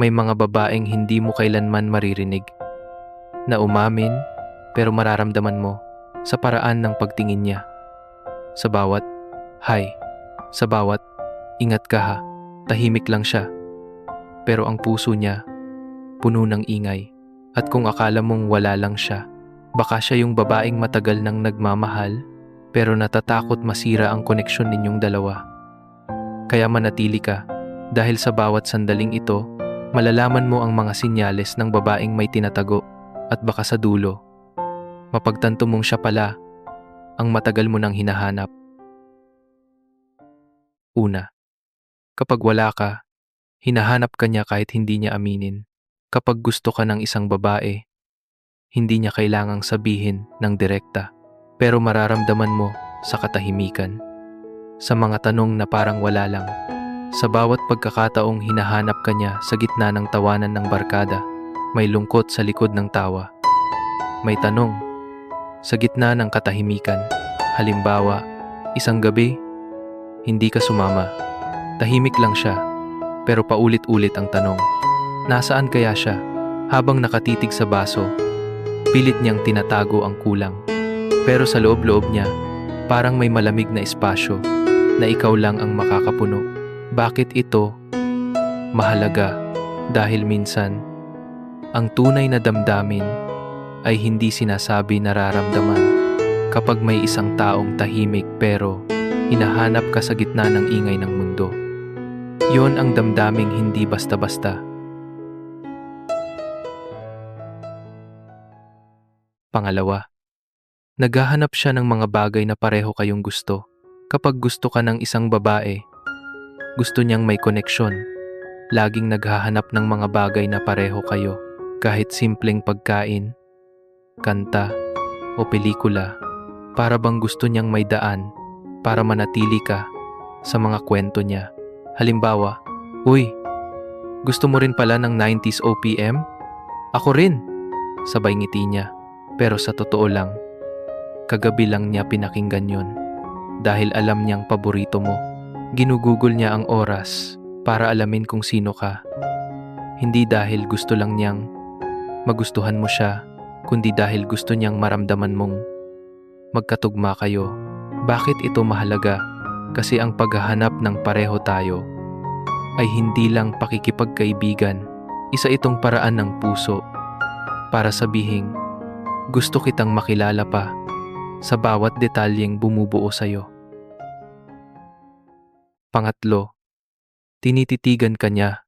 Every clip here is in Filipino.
May mga babaeng hindi mo kailanman maririnig. Na umamin, pero mararamdaman mo sa paraan ng pagtingin niya. Sa bawat, hi, sa bawat, ingat ka ha, tahimik lang siya. Pero ang puso niya, puno ng ingay. At kung akala mong wala lang siya, baka siya yung babaeng matagal nang nagmamahal, pero natatakot masira ang koneksyon ninyong dalawa. Kaya manatili ka, dahil sa bawat sandaling ito, malalaman mo ang mga sinyales ng babaeng may tinatago at baka sa dulo, mapagtanto mong siya pala ang matagal mo nang hinahanap. Una, kapag wala ka, hinahanap ka niya kahit hindi niya aminin. Kapag gusto ka ng isang babae, hindi niya kailangang sabihin ng direkta, pero mararamdaman mo sa katahimikan. Sa mga tanong na parang wala lang. Sa bawat pagkakataong hinahanap ka niya sa gitna ng tawanan ng barkada, may lungkot sa likod ng tawa. May tanong sa gitna ng katahimikan. Halimbawa, isang gabi, hindi ka sumama. Tahimik lang siya, pero paulit-ulit ang tanong. Nasaan kaya siya? Habang nakatitig sa baso, pilit niyang tinatago ang kulang. Pero sa loob-loob niya, parang may malamig na espasyo na ikaw lang ang makakapuno. Bakit ito mahalaga? Dahil minsan, ang tunay na damdamin ay hindi sinasabi nararamdaman. Kapag may isang taong tahimik pero hinahanap ka sa gitna ng ingay ng mundo. Yon ang damdaming hindi basta-basta. Pangalawa, naghahanap siya ng mga bagay na pareho kayong gusto. Kapag gusto ka ng isang babae, gusto niyang may koneksyon. Laging naghahanap ng mga bagay na pareho kayo. Kahit simpleng pagkain, kanta, o pelikula. Para bang gusto niyang may daan para manatili ka sa mga kwento niya. Halimbawa, Uy, gusto mo rin pala ng 90s OPM? Ako rin! Sabay ngiti niya. Pero sa totoo lang, kagabi lang niya pinakinggan yon. Dahil alam niyang paborito mo. Ginugugol niya ang oras para alamin kung sino ka. Hindi dahil gusto lang niyang magustuhan mo siya, kundi dahil gusto niyang maramdaman mong magkatugma kayo. Bakit ito mahalaga? Kasi ang paghahanap ng pareho tayo ay hindi lang pakikipagkaibigan. Isa itong paraan ng puso para sabihing gusto kitang makilala pa sa bawat detalyeng bumubuo sa'yo. Pangatlo, tinititigan ka niya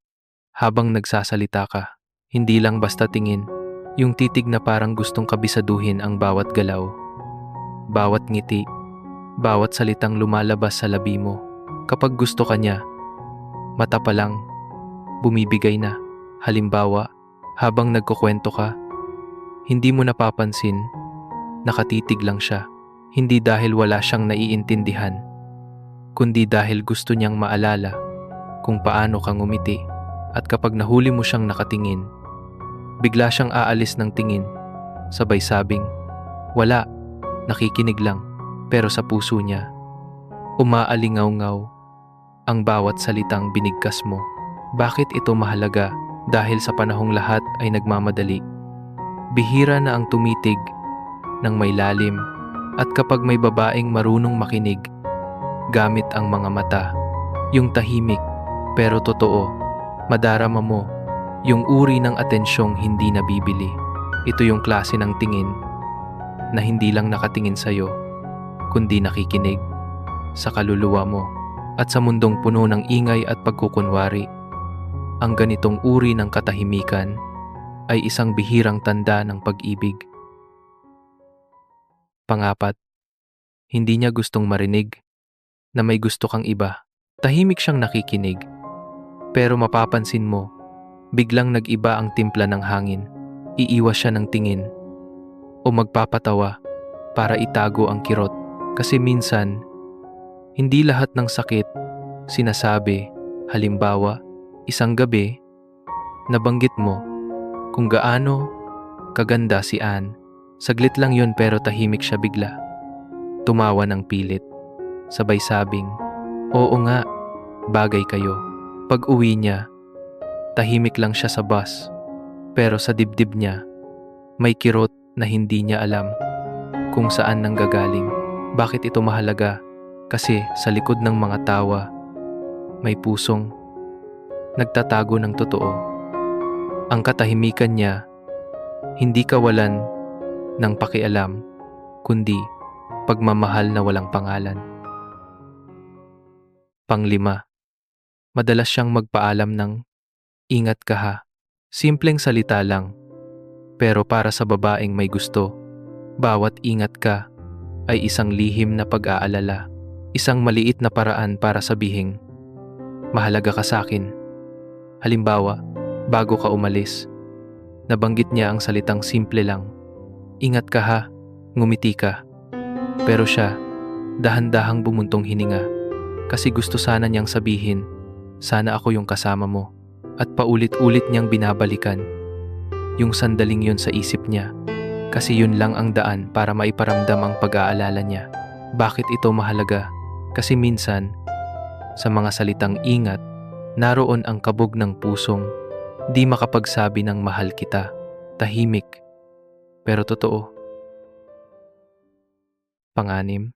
habang nagsasalita ka. Hindi lang basta tingin, yung titig na parang gustong kabisaduhin ang bawat galaw, bawat ngiti, bawat salitang lumalabas sa labi mo. Kapag gusto ka niya, mata pa lang, bumibigay na. Halimbawa, habang nagkukwento ka, hindi mo napapansin, nakatitig lang siya. Hindi dahil wala siyang naiintindihan, kundi dahil gusto niyang maalala kung paano kang umiti. At kapag nahuli mo siyang nakatingin, bigla siyang aalis ng tingin, sabay sabing, wala, nakikinig lang, pero sa puso niya, umaalingaw-ngaw ang bawat salitang binigkas mo. Bakit ito mahalaga? Dahil sa panahong lahat ay nagmamadali. Bihira na ang tumitig ng may lalim at kapag may babaeng marunong makinig, gamit ang mga mata, yung tahimik pero totoo, madarama mo yung uri ng atensyong hindi nabibili. Ito yung klase ng tingin na hindi lang nakatingin sa'yo, kundi nakikinig sa kaluluwa mo at sa mundong puno ng ingay at pagkukunwari. Ang ganitong uri ng katahimikan ay isang bihirang tanda ng pag-ibig. Pangapat, hindi niya gustong marinig na may gusto kang iba. Tahimik siyang nakikinig. Pero mapapansin mo, biglang nag-iba ang timpla ng hangin. Iiwas siya ng tingin o magpapatawa para itago ang kirot. Kasi minsan, hindi lahat ng sakit sinasabi. Halimbawa, isang gabi, nabanggit mo kung gaano kaganda si Anne. Saglit lang yon pero tahimik siya bigla. Tumawa ng pilit. Sabay sabing, Oo nga, bagay kayo. Pag uwi niya, tahimik lang siya sa bus. Pero sa dibdib niya, may kirot na hindi niya alam kung saan nanggagaling. Bakit ito mahalaga? Kasi sa likod ng mga tawa, may pusong nagtatago ng totoo. Ang katahimikan niya, hindi kawalan ng pakialam, kundi pagmamahal na walang pangalan. Panglima, madalas siyang magpaalam ng ingat ka ha. Simpleng salita lang. Pero para sa babaeng may gusto, bawat ingat ka ay isang lihim na pag-aalala. Isang maliit na paraan para sabihing, mahalaga ka sa akin. Halimbawa, bago ka umalis, nabanggit niya ang salitang simple lang. Ingat ka ha, ngumiti ka. Pero siya, dahan-dahang bumuntong hininga kasi gusto sana niyang sabihin, sana ako yung kasama mo. At paulit-ulit niyang binabalikan yung sandaling yun sa isip niya kasi yun lang ang daan para maiparamdam ang pag-aalala niya. Bakit ito mahalaga? Kasi minsan, sa mga salitang ingat, naroon ang kabog ng pusong di makapagsabi ng mahal kita, tahimik, pero totoo. Panganim,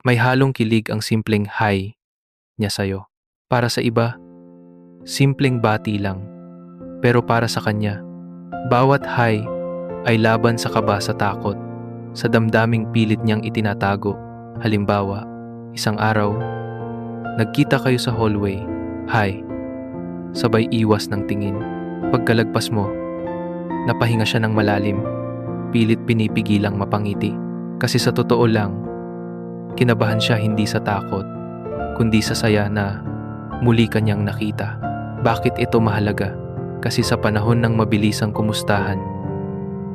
may halong kilig ang simpleng hi niya sa'yo. Para sa iba, simpleng bati lang. Pero para sa kanya, bawat hi ay laban sa kaba sa takot, sa damdaming pilit niyang itinatago. Halimbawa, isang araw, nagkita kayo sa hallway, hi, sabay iwas ng tingin. Pagkalagpas mo, napahinga siya ng malalim, pilit pinipigilang mapangiti. Kasi sa totoo lang, kinabahan siya hindi sa takot, kundi sa saya na muli kanyang nakita. Bakit ito mahalaga? Kasi sa panahon ng mabilisang kumustahan,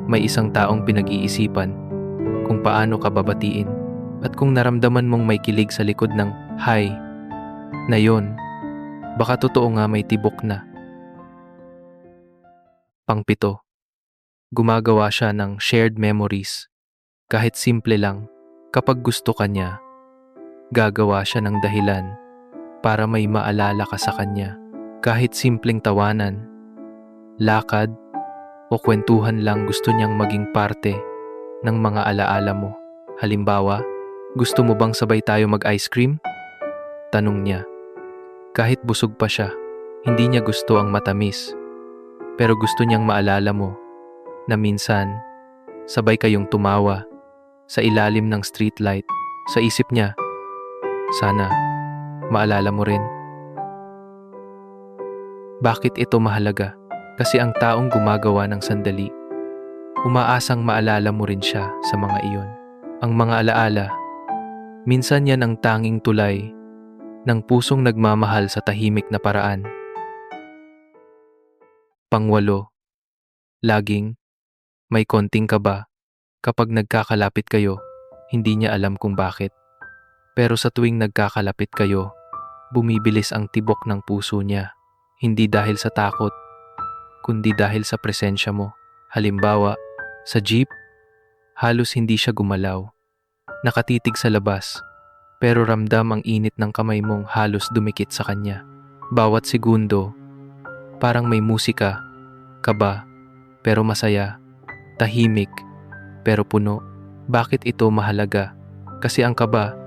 may isang taong pinag-iisipan kung paano ka babatiin at kung naramdaman mong may kilig sa likod ng hi na yon, baka totoo nga may tibok na. Pangpito, gumagawa siya ng shared memories. Kahit simple lang, kapag gusto ka niya, gagawa siya ng dahilan para may maalala ka sa kanya. Kahit simpleng tawanan, lakad, o kwentuhan lang gusto niyang maging parte ng mga alaala mo. Halimbawa, gusto mo bang sabay tayo mag-ice cream? Tanong niya. Kahit busog pa siya, hindi niya gusto ang matamis. Pero gusto niyang maalala mo na minsan, sabay kayong tumawa sa ilalim ng streetlight. Sa isip niya, sana maalala mo rin. Bakit ito mahalaga? Kasi ang taong gumagawa ng sandali, umaasang maalala mo rin siya sa mga iyon. Ang mga alaala, minsan yan ang tanging tulay ng pusong nagmamahal sa tahimik na paraan. Pangwalo, laging may konting kaba kapag nagkakalapit kayo, hindi niya alam kung bakit. Pero sa tuwing nagkakalapit kayo, bumibilis ang tibok ng puso niya, hindi dahil sa takot, kundi dahil sa presensya mo. Halimbawa, sa jeep, halos hindi siya gumalaw. Nakatitig sa labas, pero ramdam ang init ng kamay mong halos dumikit sa kanya. Bawat segundo, parang may musika, kaba, pero masaya, tahimik, pero puno. Bakit ito mahalaga? Kasi ang kaba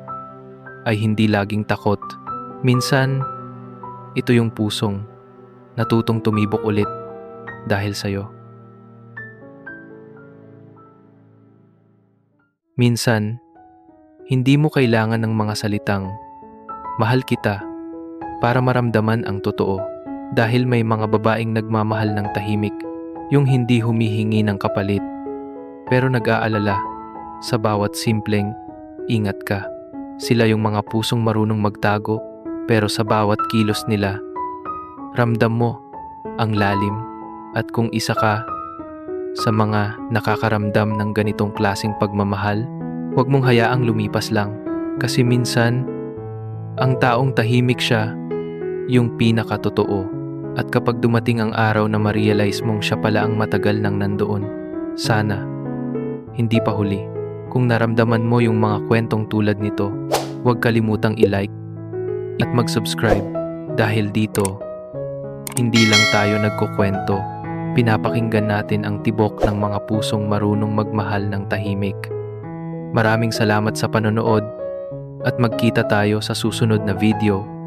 ay hindi laging takot. Minsan, ito yung pusong natutong tumibok ulit dahil sa'yo. Minsan, hindi mo kailangan ng mga salitang, mahal kita, para maramdaman ang totoo. Dahil may mga babaeng nagmamahal ng tahimik, yung hindi humihingi ng kapalit, pero nag-aalala sa bawat simpleng, ingat ka. Sila yung mga pusong marunong magtago, pero sa bawat kilos nila, ramdam mo ang lalim. At kung isa ka sa mga nakakaramdam ng ganitong klasing pagmamahal, huwag mong hayaang lumipas lang. Kasi minsan ang taong tahimik siya yung pinakatotoo. At kapag dumating ang araw na ma-realize mong siya pala ang matagal nang nandoon, sana hindi pa huli. Kung naramdaman mo yung mga kwentong tulad nito, huwag kalimutang i-like at mag-subscribe dahil dito hindi lang tayo nagkukwento. Pinapakinggan natin ang tibok ng mga pusong marunong magmahal ng tahimik. Maraming salamat sa panonood at magkita tayo sa susunod na video.